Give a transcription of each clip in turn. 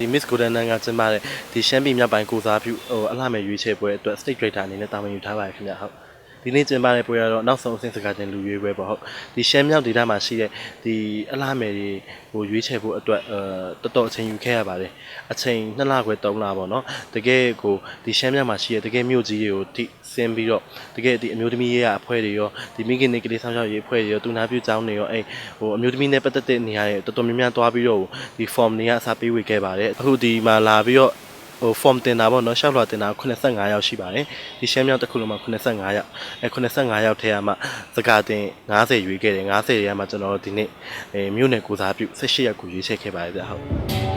ဒီ Miss Golden Nun ကကျင်းပတဲ့ဒီရှမ်းပြည်မြောက်ပိုင်းကိုစားပြုဟိုအလှမဲ့ရွေးချယ်ပွဲအတွက် State Director အနေနဲ့တာဝန်ယူထားပါတယ်ခင်ဗျဟုတ် ဒီနေ့ကျင်းပတဲ့ပွဲကတော့နောက်ဆုံးအဆင့်စကားတင်လူရွေးပွဲပေါ့ဟုတ်ဒီရှမ်းမြောက်ဒေသမှာရှိတဲ့ဒီအလှမဲ့တွေဟိုရွေးချယ်ဖို့အတွက်အဲတော်တော်အချိန်ယူခဲ့ရပါတယ်အချိန်2လခွဲ3လပေါ့နော်တကယ်ကိုဒီရှမ်းမြောက်မှာရှိတဲ့တကယ်မြို့ကြီးတွေကိုထိဆင်းပြီးတော့တကယ်ဒီအမျိုးသမီးရေးရအဖွဲ့တွေရောဒီမိခင်နေကလေးဆောင်ရှောက်ရေးအဖွဲ့တွေရောတူနာပြုကျောင်းတွေရောအဲဟိုအမျိုးသမီးနဲ့ပတ်သက်တဲ့နေရာတွေတော်တော်များများသွားပြီးတော့ဒီ form တွေကအစားပေးဝေခဲ့ပါတယ်အခုဒီမှာလာပြီးတော့ ဟို form တင်တာပေါ့နော်ရှောက်လွှာတင်တာ85ယောက်ရှိပါတယ်ဒီရှမ်းမြောက်တစ်ခုလုံးမှာ85ယောက်အဲ85ယောက်ထဲကမှစကားတင်90ရွေးခဲ့တယ်90ရဲမှာကျွန်တော်တို့ဒီနေ့အဲမြို့နယ်ကိုစားပြု18ရက်ကိုရွေးချယ်ခဲ့ပါတယ်ဗျဟုတ်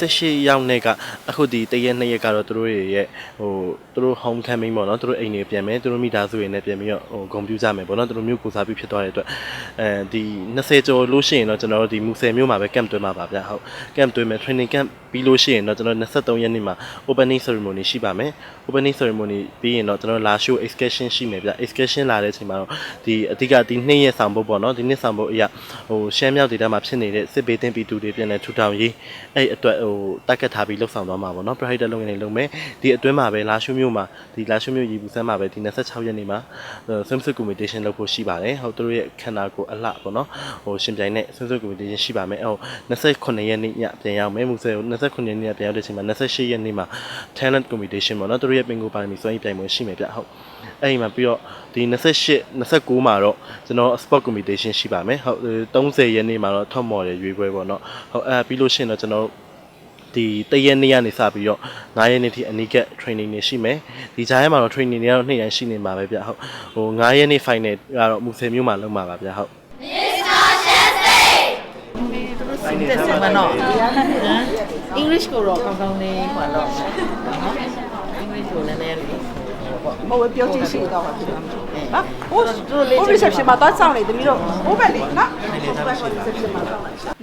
18ရောက်နဲ့ကအခုဒီတရက်နှစ်ရက်ကတော့သူတို့ရဲ့ဟိုသူတို့ home camping ပေါ့နော်သူတို့အိမ်တွေပြန်မယ်သူတို့မိသားစုတွေနဲ့ပြန်ပြီးတော့ဟိုဂုဏ်ပြုကြမယ်ပေါ့နော်သူတို့မျိုးကိုစားပြီးဖြစ်သွားတဲ့အတွက်အဲဒီ20ကျော်လို့ရှိရင်တော့ကျွန်တော်တို့ဒီမူဆယ်မျိုးမှာပဲ camp တွဲမှာပါဗျဟုတ် camp တွဲမယ် training camp ပြီးလို့ရှိရင်တော့ကျွန်တော်23ရက်နေ့မှာ opening ceremony ရှိပါမယ် opening ceremony ပြီးရင်တော့ကျွန်တော်လာ show excursion ရှိမယ်ဗျ excursion လာတဲ့အချိန်မှာတော့ဒီအဓိကဒီနှစ်ရက်ဆောင်ဖို့ပေါ့နော်ဒီနှစ်ဆောင်ဖို့အရာဟိုရှမ်းမြောက်ဒေသမှာဖြစ်နေတဲ့စစ်ဘေးသင့်ပြည်သူတွေပြန်လည်ထူထောင်ရေးအဲ့အတွက်ဟိုတက်တက်ထားပြီးလှုပ်ဆောင်သွားမှာပေါ့နော် private လုပ်ငန်းတွေလုပ်မယ်ဒီအတွင်းမှာပဲလာရှုမျိုးမှာဒီလာရှုမျိုးရီဘူးဆန်းမှာပဲဒီ26ရက်နေ့မှာ swimsuit competition လုပ်ဖို့ရှိပါတယ်ဟုတ်သူတို့ရဲ့ခန္ဓာကိုယ်အလှပေါ့နော်ဟိုရှင်ပြိုင်နဲ့ swimsuit competition ရှိပါမယ်ဟို29ရက်နေ့ညပြန်ရောက်မယ်မူဆယ်ကို29ရက်နေ့ညပြန်ရောက်တဲ့အချိန်မှာ28ရက်နေ့မှာ talent competition ပေါ့နော်သူတို့ရဲ့ပင်ကိုပါမီစွမ်းရည်ပြိုင်ပွဲရှိမယ်ဗျဟုတ်အဲ့ဒီမှာပြီးတော့ဒီ28 29မှာတော့ကျွန်တော် sport competition ရှိပါမယ်ဟုတ်30ရက်နေ့မှာတော့ top model ရွေးပွဲပေါ့နော်ဟုတ်အဲ့ပြီးလို့ရှိရင်တော့ကျွန်တော်တို့ ဒီတရက်နေ့ကနေစပြီးတော့9ရက်နေ့ထိအနိက training တွေရှိမယ်ဒီကြားထဲမှာတော့ training တွေကတော့နှစ်ရက်ရှိနေမှာပဲဗျဟုတ်ဟို9ရက်နေ့ final ကတော့မူဆယ်မြို့မှာလုပ်မှာပါဗျဟုတ်တက်စမနော် English ကိုတော့ကောင်းကောင်းလေးဟောတော့နော် English ကိုလည်းနည်းနည်းလေးမဟုတ်ဘူးပြောကြည့်ရှိတော့မှာဖြစ်မှာနော်ဟိုဟို reception မှာသွားဆောင်နေတမီးတော့ဟိုဘက်လေနော် reception မှာဆောင်လိုက်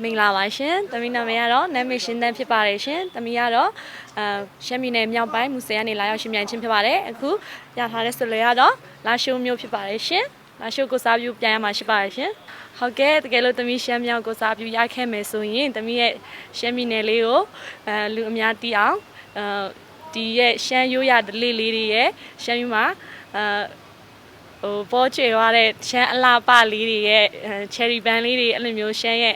မင်္ဂလာပါရှင်။တမီနာမည်ကတော့နာမည်ရှင်တန်းဖြစ်ပါတယ်ရှင်။တမီကတော့အာရှမ်းပြည်နယ်မြောက်ပိုင်းမူဆယ်ကနေလာရောက်ရှင်မြိုင်ချင်းဖြစ်ပါတယ်။အခုရထားတဲ့ဆိုလေကတော့လာရှိုးမျိုးဖြစ်ပါတယ်ရှင်။လာရှိုးကိုစားပြုပြန်ရမှာရှိပါတယ်ရှင်။ဟုတ်ကဲ့တကယ်လို့တမီရှမ်းမြောက်ကိုစားပြုရခဲ့မယ်ဆိုရင်တမီရဲ့ရှမ်းပြည်နယ်လေးကိုအဲလူအများသိအောင်အဲ ဒီရဲ့ရှမ်းရိုးရဒလေးလေးတွေရဲ့ရှမ်းမျိုးမှာအာဟိုပေါ်ချေသွားတဲ့ရှမ်းအလားပလေးတွေရဲ့ချယ်ရီဘန်လေးတွေအဲ့လိုမျိုးရှမ်းရဲ့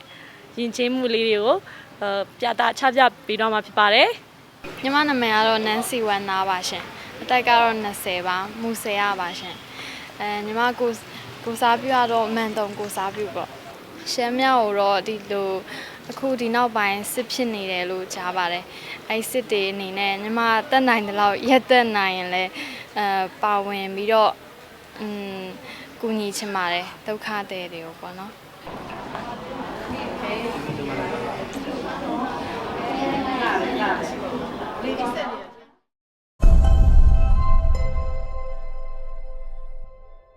ယဉ်ကျေးမှုလေးတွေကိုအဲပြတာချပြပေးတော့မှာဖြစ်ပါတယ်ညီမနာမည်ကတော့ Nancy Wan နာပါရှင်အသက်ကတော့20ပါမူဆယ်ရပါရှင်အဲညီမကိုကိုစားပြတော့မန်တုံကိုစားပြပေါ့ရှမ်းမြောက်ကိုတော့ဒီလို အခုဒီနောက်ပိုင်းစစ်ဖြစ်နေတယ်လို့ကြားပါတယ်အဲစစ်တွေအနေနဲ့ညီမတက်နိုင်တဲ့လောက်ရက်တက်နိုင်ရင်လည်းအဲပါဝင်ပြီးတော့อืมကူညီချင်ပါတယ်ဒုက္ခတွေတွေကိုပေါ့နော်